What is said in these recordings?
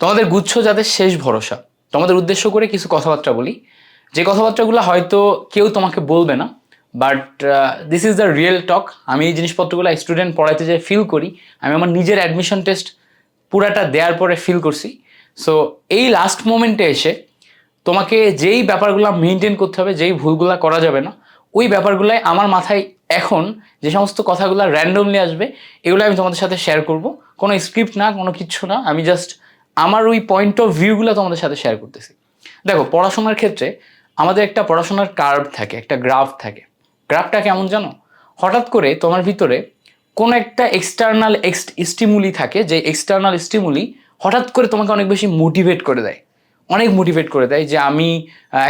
তোমাদের গুচ্ছ যাদের শেষ ভরসা। তোমাদের উদ্দেশ্য করে কিছু কথাবার্তা বলি। যে কথাবার্তাগুলো হয়তো কেউ তোমাকে বলবে না but this is the real talk আমি এই জিনিসপত্রগুলো স্টুডেন্ট পড়াইতে যে ফিল করি। আমি আমার নিজের অ্যাডমিশন টেস্ট পুরাটা দেওয়ার পরে ফিল করছি। সো এই লাস্ট মোমেন্টে এসে তোমাকে যেই ব্যাপারগুলো মেনটেন করতে হবে, যেই ভুলগুলো করা যাবে না, ওই ব্যাপারগুলাই আমার মাথায় এখন যে সমস্ত কথাগুলো র্যান্ডমলি আসবে এগুলো আমি তোমাদের সাথে শেয়ার করব। কোনো স্ক্রিপ্ট না, কোনো কিচ্ছু না। আমি জাস্ট আমার ওই পয়েন্ট অফ ভিউগুলো তোমাদের সাথে শেয়ার করতেছি। দেখো, পড়াশোনার ক্ষেত্রে আমাদের একটা পড়াশোনার কার্ভ থাকে, একটা গ্রাফ থাকে। গ্রাফটা কেমন জানো? হঠাৎ করে তোমার ভিতরে কোনো একটা এক্সটার্নাল এক্স স্টিমুলি থাকে, যে এক্সটার্নাল স্টিমুলি হঠাৎ করে তোমাকে অনেক বেশি মোটিভেট করে দেয়। অনেক মোটিভেট করে দেয় যে আমি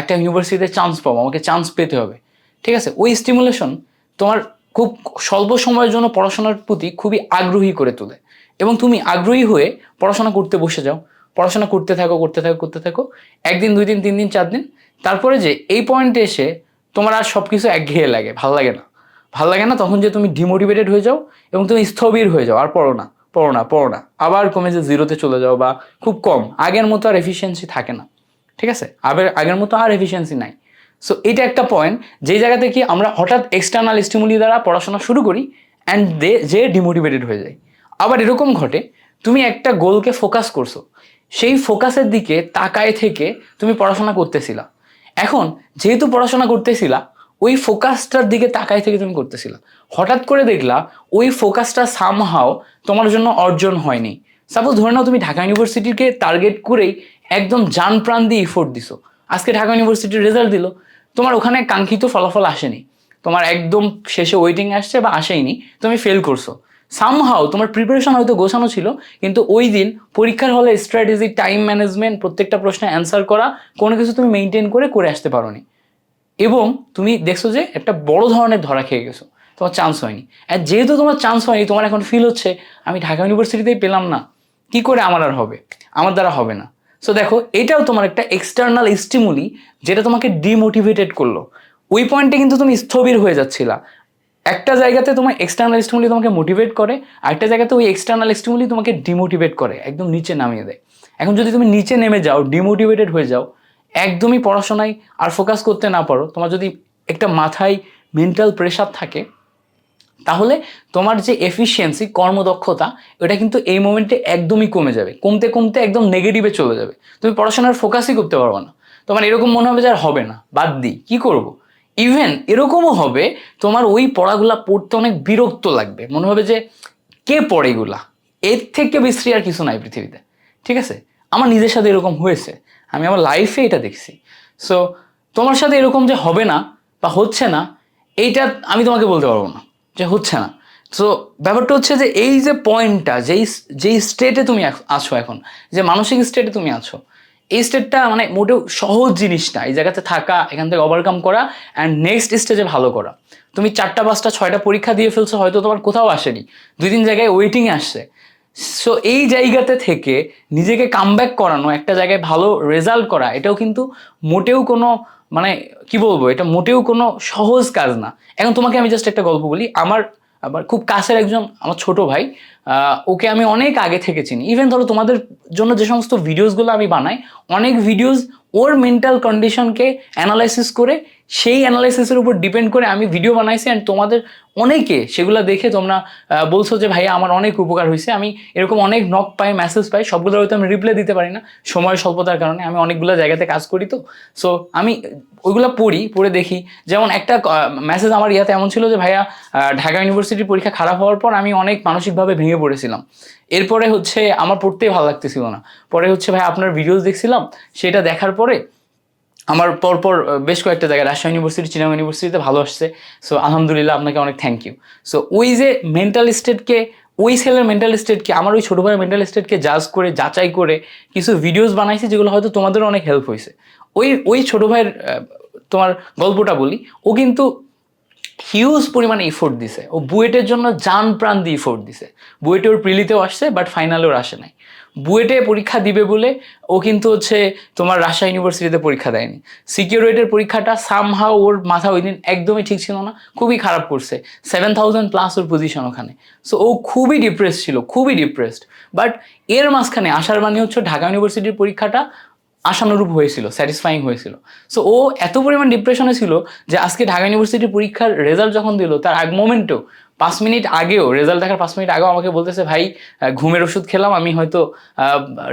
একটা ইউনিভার্সিটিতে চান্স পাবো, আমাকে চান্স পেতে হবে। ঠিক আছে? ওই স্টিমুলেশন তোমার খুব স্বল্প সময়ের জন্য পড়াশোনার প্রতি খুবই আগ্রহী করে তোলে। এবং তুমি আগ্রহী হয়ে পড়াশোনা করতে বসে যাও। পড়াশোনা করতে থাকো করতে থাকো করতে থাকো। একদিন, দুই দিন, তিন দিন, চার দিন। তারপরে যে এই পয়েন্টে এসে তোমার আর সব কিছু একঘেয়ে লাগে, ভালো লাগে না। ভালো লাগে না তখন যে তুমি ডিমোটিভেটেড হয়ে যাও এবং তুমি স্থবির হয়ে যাও, আর পড়ো না পড়ো না পড়ো না। আবার কমে যে জিরোতে চলে যাও বা খুব কম, আগের মতো আর এফিসিয়েন্সি থাকে না। ঠিক আছে? আবার আগের মতো আর এফিসিয়েন্সি নাই। সো এটা একটা পয়েন্ট যেই জায়গা থেকে আমরা হঠাৎ এক্সটার্নাল স্টিমুলি দ্বারা পড়াশোনা শুরু করি অ্যান্ড দে যে ডিমোটিভেটেড হয়ে যায়। আবার এরকম ঘটে, তুমি একটা গোলকে ফোকাস করছ, সেই ফোকাসের দিকে তাকায় থেকে তুমি পড়াশোনা করতেছিলা। এখন যেহেতু পড়াশোনা করতেছিলা, ওই ফোকাসটার দিকে তাকায় থেকে তুমি করতেছিলা। হঠাৎ করে দেখলা ওই ফোকাসটা সামহাও তোমার জন্য অর্জন হয়নি। সাপোজ ধরে নাও তুমি ঢাকা ইউনিভার্সিটিকে টার্গেট করেই একদম জান প্রাণ দিয়ে ইফোর্ট দিছো। আজকে ঢাকা ইউনিভার্সিটির রেজাল্ট দিল। তোমার ওখানে কাঙ্ক্ষিত ফলাফল আসেনি। তোমার একদম শেষে ওয়েটিং আসছে বা আসেইনি, তুমি ফেল করছ। সামহাও তোমার প্রিপারেশন হয়তো গোছানো ছিল, কিন্তু ওই দিন পরীক্ষার হলে স্ট্র্যাটেজি টাইম ম্যানেজমেন্ট প্রত্যেকটা প্রশ্নে অ্যান্সার করা, কোনো কিছু তুমি মেনটেন করে করে আসতে পারোনি। এবং তুমি দেখছ যে একটা বড় ধরনের ধরা খেয়ে গেছো, তোমার চান্স হয়নি। আর যেহেতু তোমার চান্স হয়নি, তোমার এখন ফিল হচ্ছে, আমি ঢাকা ইউনিভার্সিটিতেই পেলাম না, কি করে আমার আর হবে? আমার দ্বারা হবে না। সো দেখো, এটাও তোমার একটা এক্সটার্নাল স্টিমুলি যেটা তোমাকে ডিমোটিভেটেড করল। ওই পয়েন্টে কিন্তু তুমি স্থবির হয়ে যাচ্ছিলা। একটা জায়গাতে তোমার এক্সটার্নাল স্টিমুলি তোমাকে মোটিভেট করে, আরেকটা জায়গাতে ওই এক্সটার্নাল স্টিমুলি তোমাকে ডিমোটিভেট করে, একদম নিচে নামিয়ে দেয়। এখন যদি তুমি নিচে নেমে যাও ডিমোটিভেটেড হয়ে যাও, একদমই পড়াশোনায় আর ফোকাস করতে না পারো, তোমার যদি একটা মাথায় মেন্টাল প্রেশার থাকে, তাহলে তোমার যে এফিসিয়েন্সি কর্মদক্ষতা এটা কিন্তু এই মোমেন্টে একদমই কমে যাবে। কমতে কমতে একদম নেগেটিভে চলে যাবে। তুমি পড়াশোনার ফোকাসই করতে পারবে না। তোমার এরকম মনে হবে যে আর হবে না, বাদ দিই। কী করব? ইভেন এরকমও হবে, তোমার ওই পড়াগুলা পড়তে অনেক বিরক্ত লাগবে। মনে হবে যে, কে পড়ে এগুলা? এর থেকে বিশ্রী আর কিছু নাই পৃথিবীতে। ঠিক আছে? আমার নিজের সাথে এরকম হয়েছে। আমি আমার লাইফে এটা দেখছি। সো তোমার সাথে এরকম যে হবে না বা হচ্ছে না, এইটা আমি তোমাকে বলতে পারব না যে হচ্ছে না। সো ব্যাপারটা হচ্ছে যে, এই যে পয়েন্টটা যেই যেই স্টেটে তুমি আছো এখন, যে মানসিক স্টেটে তুমি আছো এই স্টেটটা মানে মোটেও সহজ জিনিস না। এই জায়গাতে থাকা, এখান থেকে ওভারকাম করা অ্যান্ড নেক্সট স্টেজে ভালো করা। তুমি চারটা, পাঁচটা, ছয়টা পরীক্ষা দিয়ে ফেলছো, হয়তো তোমার কোথাও আসেনি। দুই, তিন জায়গায় ওয়েটিংয়ে আসছে। সো এই জায়গাতে থেকে নিজেকে কামব্যাক করানো, একটা জায়গায় ভালো রেজাল্ট করা, এটাও কিন্তু মোটেও কোনো মানে কি বলব, এটা মোটেও কোনো সহজ কাজ না। এখন তোমাকে আমি জাস্ট একটা গল্প বলি। আমার আবার খুব কাছের একজন, আমার ছোট ভাই ওকে আমি অনেক আগে থেকে চিনি। ইভেন ধরো তোমাদের জন্য যে সমস্ত ভিডিওসগুলো আমি বানাই, অনেক ভিডিওস ওর মেন্টাল কন্ডিশনকে অ্যানালাইসিস করে, সেই অ্যানালাইসিসের উপর ডিপেন্ড করে আমি ভিডিও বানাইছি অ্যান্ড তোমাদের অনেকে সেগুলো দেখে তোমরা বলছো যে, ভাইয়া, আমার অনেক উপকার হয়েছে। আমি এরকম অনেক নক পাই মেসেজ পাই, সবগুলো হয়তো আমি রিপ্লাই দিতে পারি না, সময় স্বল্পতার কারণে। আমি অনেকগুলো জায়গাতে কাজ করি তো। সো আমি ওইগুলো পড়ি, পড়ে দেখি। যেমন একটা মেসেজ আমার ইয়াতে এমন ছিল যে, ভাইয়া ঢাকা ইউনিভার্সিটির পরীক্ষা খারাপ হওয়ার পর আমি অনেক মানসিকভাবে ভেঙে পড়েছিলাম। এরপরে হচ্ছে আমার পড়তেই ভালো লাগতেছিল না। পরে হচ্ছে ভাই আপনার ভিডিওস দেখছিলাম, সেটা দেখার পরে আমার পরপর বেশ কয়েকটা জায়গায় রাজশাহী ইউনিভার্সিটি চিনাম ইউনিভার্সিটিতে ভালো আসছে। সো আলহামদুলিল্লাহ আপনাকে অনেক থ্যাংক ইউ সো ওই যে মেন্টাল স্টেটকে ওই সেলের মেন্টাল স্টেটকে আমার ওই ছোটো ভাইয়ের মেন্টাল স্টেটকে জাজ করে, যাচাই করে কিছু ভিডিওস বানাইছি যেগুলো হয়তো তোমাদেরও অনেক হেল্প হয়েছে। ওই ওই ছোটো ভাইয়ের তোমার গল্পটা বলি, ও কিন্তু হিউজ পরিমাণে ইফোর্ট দিছে। ও বুয়েটের জন্য যান প্রাণ দিয়ে ইফোর্ট দিছে। বুয়েটে ওর প্রিলিতেও আসছে বাট ফাইনালে ওর আসে নাই। বুয়েটে পরীক্ষা দিবে বলে ও কিন্তু হচ্ছে তোমার রাজশাহী ইউনিভার্সিটিতে পরীক্ষা দেয়নি। সিকিউরিটির পরীক্ষাটা সামহাও ওর মাথা ওই দিন একদমই ঠিক ছিল না, খুবই খারাপ করছে। সেভেন থাউজেন্ড প্লাস ওর পজিশন ওখানে। সো ও খুবই ডিপ্রেস ছিল, খুবই ডিপ্রেসড বাট এর মাঝখানে আসার মানে হচ্ছে ঢাকা ইউনিভার্সিটির পরীক্ষাটা আশানুরূপ হয়েছিল স্যাটিসফাইং হয়েছিল। সো ও এত পরিমাণ ডিপ্রেশনে ছিল যে আজকে ঢাকা ইউনিভার্সিটির পরীক্ষার রেজাল্ট যখন দিল, তার আগ মোমেন্টেও পাঁচ মিনিট আগেও রেজাল্ট দেখার পাঁচ মিনিট আগেও আমাকে বলতেছে, ভাই ঘুমের ওষুধ খেলাম, আমি হয়তো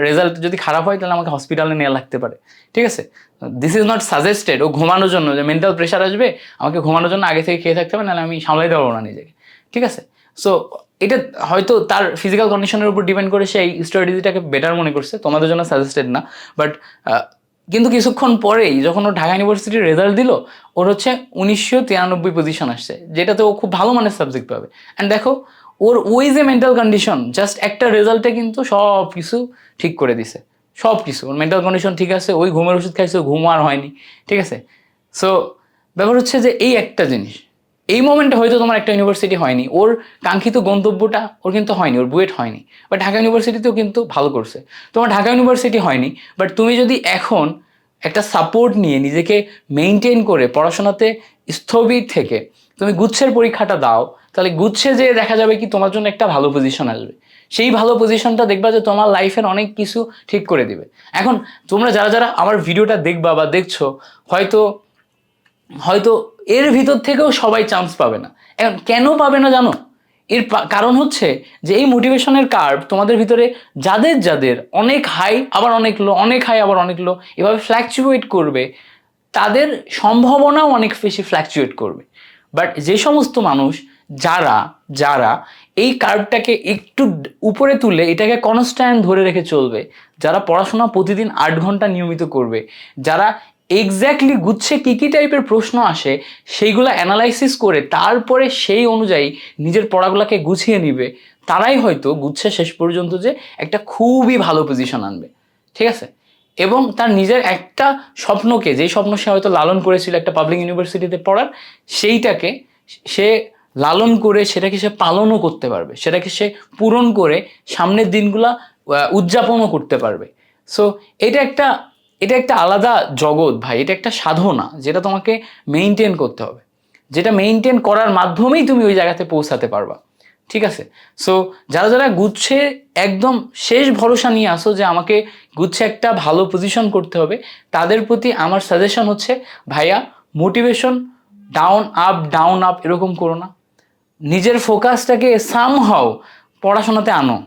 রেজাল্ট যদি খারাপ হয়, তাহলে আমাকে হসপিটালে নেওয়া লাগতে পারে। ঠিক আছে? দিস ইজ নট সাজেস্টেড ও ঘুমানোর জন্য, যে মেন্টাল প্রেশার আসবে, আমাকে ঘুমানোর জন্য আগে থেকে খেয়ে থাকতে হবে, নাহলে আমি সামলাইতে পারব না নিজেকে। ঠিক আছে? সো এটা হয়তো তার ফিজিক্যাল কন্ডিশনের উপর ডিপেন্ড করে সে সেই স্ট্র্যাটেজিটাকে বেটার মনে করছে, তোমাদের জন্য সাজেস্টেড না বাট কিন্তু কিছুক্ষণ পরেই যখন ও ঢাকা ইউনিভার্সিটির রেজাল্ট দিল, ওর হচ্ছে উনিশশো তিরানব্বই পজিশন আসছে, যেটাতে ও খুব ভালো মানের সাবজেক্ট পাবে। অ্যান্ড দেখো, ওর ওই যে মেন্টাল কন্ডিশন জাস্ট একটা রেজাল্টে কিন্তু সব কিছু ঠিক করে দিছে, সব কিছু। ওর মেন্টাল কন্ডিশন ঠিক আছে, ওই ঘুমের ওষুধ খাইছে ঘুম আর হয়নি, ঠিক আছে? সো ব্যাপার হচ্ছে যে এই একটা জিনিস এই মোমেন্টে হয়তো তোমার একটা ইউনিভার্সিটি হয়নি। ওর কাঙ্ক্ষিত গন্তব্যটা ওর কিন্তু হয়নি, ওর বুয়েট হয়নি। বা ঢাকা ইউনিভার্সিটিতেও কিন্তু ভালো করছে। তোমার ঢাকা ইউনিভার্সিটি হয়নি বাট তুমি যদি এখন একটা সাপোর্ট নিয়ে নিজেকে মেনটেন করে পড়াশোনাতে স্থবির থেকে তুমি গুচ্ছের পরীক্ষাটা দাও, তাহলে গুচ্ছে যে দেখা যাবে কি তোমার জন্য একটা ভালো পজিশন আসবে। সেই ভালো পজিশনটা দেখবা যে তোমার লাইফের অনেক কিছু ঠিক করে দিবে। এখন তোমরা যারা যারা আমার ভিডিওটা দেখবা বা দেখছ, হয়তো হয়তো এর ভিতর থেকেও সবাই চান্স পাবে না। এখন কেন পাবে না জানো? এর কারণ হচ্ছে যে এই মোটিভেশনের কার্ভ তোমাদের ভিতরে যাদের যাদের অনেক হাই আবার অনেক লো অনেক হাই আবার অনেক লো এভাবে ফ্ল্যাকচুয়েট করবে, তাদের সম্ভাবনাও অনেক বেশি ফ্ল্যাকচুয়েট করবে। বাট যে সমস্ত মানুষ, যারা যারা এই কার্ভটাকে একটু উপরে তুলে এটাকে কনস্ট্যান্ট ধরে রেখে চলবে, যারা পড়াশোনা প্রতিদিন আট ঘণ্টা নিয়মিত করবে, যারা এক্স্যাক্টলি গুচ্ছে কী কী টাইপের প্রশ্ন আসে, সেইগুলো অ্যানালাইসিস করে তারপরে সেই অনুযায়ী নিজের পড়াগুলোকে গুছিয়ে নিবে। তারাই হয়তো গুচ্ছে শেষ পর্যন্ত যে একটা খুবই ভালো পজিশন আনবে। ঠিক আছে? এবং তার নিজের একটা স্বপ্নকে, যেই স্বপ্ন সে হয়তো লালন করেছিল একটা পাবলিক ইউনিভার্সিটিতে পড়ার, সেইটাকে সে লালন করে সেটাকে সে পালনও করতে পারবে। সেটাকে সে পূরণ করে সামনের দিনগুলা উদযাপনও করতে পারবে। সো এটা একটা এটা একটা আলাদা জগৎ ভাই, এটা একটা সাধনা যেটা তোমাকে মেনটেন করতে হবে। যেটা মেনটেন করার মাধ্যমেই তুমি ওই জায়গাতে পৌঁছাতে পারবা। ঠিক আছে? সো যারা যারা গুচ্ছে, একদম শেষ ভরসা নিয়ে আসো যে আমাকে গুচ্ছে একটা ভালো পজিশন করতে হবে, তাদের প্রতি আমার সাজেশন হচ্ছে, ভাইয়া motivation down up down up এরকম করো না। নিজের ফোকাসটাকে সামহাও পড়াশোনাতে আনো।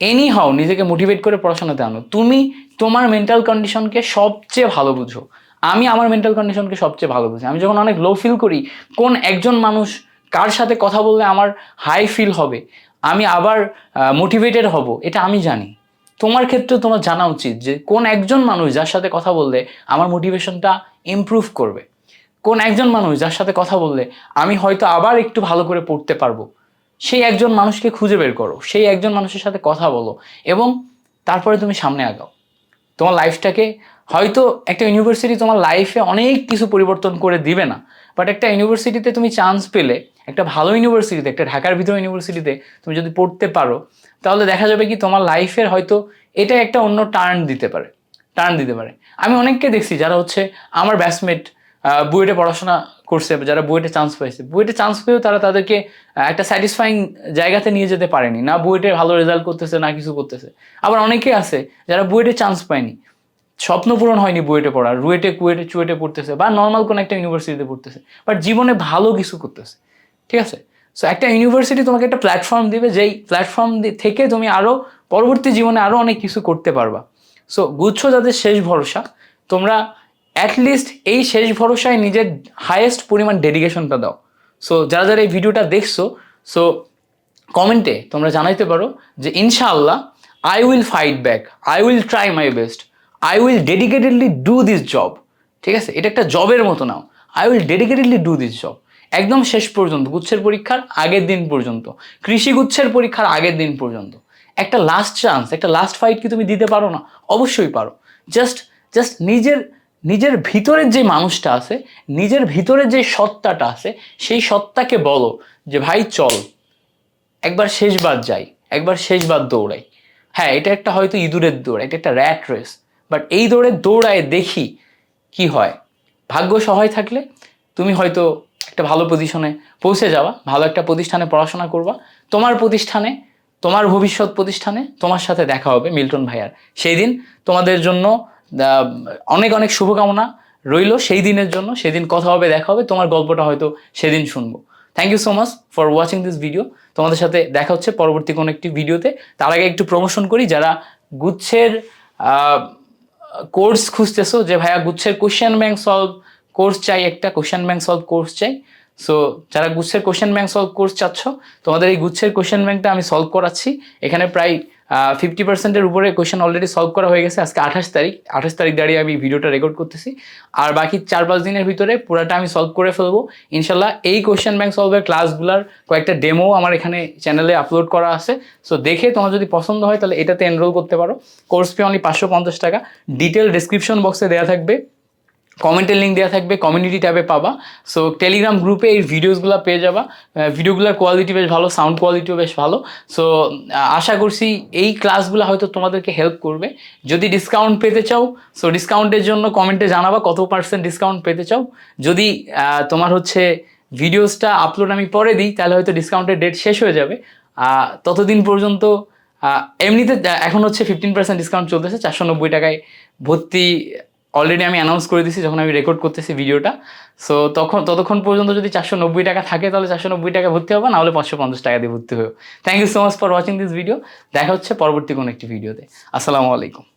এনি হাও নিজেকে মোটিভেট করে পড়াশোনাতে আনো। তুমি তোমার মেন্টাল কন্ডিশনকে সবচেয়ে ভালো বুঝো। আমি আমার মেন্টাল কন্ডিশনকে সবচেয়ে ভালো বুঝি। আমি যখন অনেক লো ফিল করি, কোন একজন মানুষ কার সাথে কথা বললে আমার হাই ফিল হবে? আমি আবার মোটিভেটেড হব? এটা আমি জানি। তোমার ক্ষেত্রে তোমার জানা উচিত যে, কোন একজন মানুষ যার সাথে কথা বললে আমার মোটিভেশনটা ইমপ্রুভ করবে? কোন একজন মানুষ যার সাথে কথা বললে আমি হয়তো আবার একটু ভালো করে পড়তে পারব? সেই একজন মানুষকে খুঁজে বের করো। সেই একজন মানুষের সাথে কথা বলো এবং তারপরে তুমি সামনে আগাও। তোমার লাইফটাকে হয়তো একটা ইউনিভার্সিটি তোমার লাইফে অনেক কিছু পরিবর্তন করে দিবে না। বাট একটা ইউনিভার্সিটিতে তুমি চান্স পেলে, একটা ভালো ইউনিভার্সিটিতে একটা ঢাকার ভিতরে ইউনিভার্সিটিতে তুমি যদি পড়তে পারো, তাহলে দেখা যাবে কি তোমার লাইফের হয়তো এটা একটা অন্য টার্ন দিতে পারে টার্ন দিতে পারে। আমি অনেককে দেখছি যারা হচ্ছে আমার ব্যাচমেট বুয়েটে পড়াশোনা করছে যারা বুয়েটে চান্স পাইছে বুয়েটে চান্স পেয়েও তারা তাদেরকে একটা স্যাটিসফাইং জায়গাতে নিয়ে যেতে পারেনি। না বুয়েটে ভালো রেজাল্ট করতেছে, না কিছু করতেছে। আবার অনেকে আছে যারা বুয়েটে চান্স পায়নি। স্বপ্ন পূরণ হয়নি বুয়েটে পড়া রুয়েটে, কুয়েটে, চুয়েটে পড়তেছে, বা নর্মাল কোনো একটা ইউনিভার্সিটিতে পড়তেছে। বাট জীবনে ভালো কিছু করতেছে। ঠিক আছে? সো একটা ইউনিভার্সিটি তোমাকে একটা প্ল্যাটফর্ম দিবে, যেই প্ল্যাটফর্ম থেকে তুমি আরও পরবর্তী জীবনে আরও অনেক কিছু করতে পারবা। সো গুচ্ছ যাদের শেষ ভরসা, তোমরা অ্যাটলিস্ট এই শেষ ভরসায় নিজের হায়েস্ট পরিমাণ ডেডিকেশনটা দাও। সো যারা যারা এই ভিডিওটা দেখছ সো কমেন্টে তোমরা জানাইতে পারো যে ইনশাআল্লাহ I will fight back I will try my best I will dedicatedly do this job ঠিক আছে? এটা একটা জবের মতো নাও। I will dedicatedly do this job একদম শেষ পর্যন্ত, গুচ্ছের পরীক্ষার আগের দিন পর্যন্ত, কৃষি গুচ্ছের পরীক্ষার আগের দিন পর্যন্ত। একটা লাস্ট চান্স একটা লাস্ট ফাইট কি তুমি দিতে পারো না? অবশ্যই পারো। জাস্ট জাস্ট নিজের নিজের ভিতরের যে মানুষটা আছে, নিজের ভিতরের যে সত্তাটা আছে, সেই সত্তাকে বলো যে, ভাই, চল। একবার শেষবার যাই, একবার শেষবার দৌড়াই। হ্যাঁ এটা একটা হয়তো ইঁদুরের দৌড়, এটা একটা র্যাট রেস। বাট এই দৌড়ে দৌড়ায় দেখি কি হয়। ভাগ্য সহায় থাকলে তুমি হয়তো একটা ভালো পজিশনে পৌঁছে যাওয়া ভালো একটা প্রতিষ্ঠানে পড়াশোনা করবা। তোমার প্রতিষ্ঠানে, তোমার ভবিষ্যৎ প্রতিষ্ঠানে তোমার সাথে দেখা হবে মিল্টন ভাইয়ার। সেই দিন তোমাদের জন্য অনেক অনেক শুভকামনা রইল সেই দিনের জন্য। সেদিন কথা হবে, দেখা হবে। তোমার গল্পটা হয়তো সেদিন শুনব। Thank you so much for watching this video তোমাদের সাথে দেখা হচ্ছে পরবর্তী কোনো একটি ভিডিওতে। তার আগে একটু প্রমোশন করি। যারা গুচ্ছের কোর্স খুঁজতেছো, যে ভাইয়া গুচ্ছের কোশ্চেন ব্যাংক সলভ কোর্স চাই, একটা কোশ্চেন ব্যাংক সলভ কোর্স চাই। সো যারা গুচ্ছের কোশ্চেন ব্যাংক সলভ কোর্স চাচ্ছ, তোমাদের এই গুচ্ছের কোশ্চেন ব্যাংকটা আমি সলভ করাচ্ছি। এখানে প্রায় ফিফটি পার্সেন্টের উপরে কোশ্চেন অলরেডি সলভ করা হয়ে গেছে। আজকে আঠাশ তারিখ। আঠাশ তারিখ দাঁড়িয়ে আমি ভিডিওটা রেকর্ড করতেছি। আর বাকি চার পাঁচ দিনের ভিতরে পুরাটা আমি সলভ করে ফেলব। ইনশাল্লাহ এই কোশ্চেন ব্যাংক সলভের ক্লাসগুলোর কয়েকটা ডেমো আমার এখানে চ্যানেলে আপলোড করা আছে। সো দেখে তোমার যদি পছন্দ হয় তাহলে এটাতে এনরোল করতে পারো। কোর্স ফি অনলি পাঁচশো পঞ্চাশ টাকা। ডিটেল ডিসক্রিপশন বক্সে দেওয়া থাকবে। কমেন্টের লিঙ্ক দেওয়া থাকবে কমিউনিটি ট্যাবে পাবা। সো টেলিগ্রাম গ্রুপে এই ভিডিওসগুলো পেয়ে যাবা। ভিডিওগুলোর কোয়ালিটি বেশ ভালো সাউন্ড কোয়ালিটিও বেশ ভালো। সো আশা করছি এই ক্লাসগুলো হয়তো তোমাদেরকে হেল্প করবে। যদি ডিসকাউন্ট পেতে চাও সো ডিসকাউন্টের জন্য কমেন্টে জানাবা কত পার্সেন্ট ডিসকাউন্ট পেতে চাও। যদি তোমার হচ্ছে ভিডিওসটা আপলোড আমি পরে দিই, তাহলে হয়তো ডিসকাউন্টের ডেট শেষ হয়ে যাবে। ততদিন পর্যন্ত এমনিতে এখন হচ্ছে ফিফটিন পার্সেন্ট ডিসকাউন্ট চলতেছে, চারশো নব্বই টাকায় ভর্তি অলরেডি আমি অ্যানাউন্স করে দিছি, যখন আমি রেকর্ড করতেছি ভিডিওটা সো তখন, ততক্ষণ পর্যন্ত যদি চারশো নব্বই টাকা থাকে, তাহলে চারশো নব্বই টাকা ভর্তি হবে, নাহলে পাঁচশো পঞ্চাশ টাকা দিয়ে ভর্তি হবে thank you so much for watching this video দেখা হচ্ছে পরবর্তী কোনো একটি ভিডিওতে আসসালামু আলাইকুম।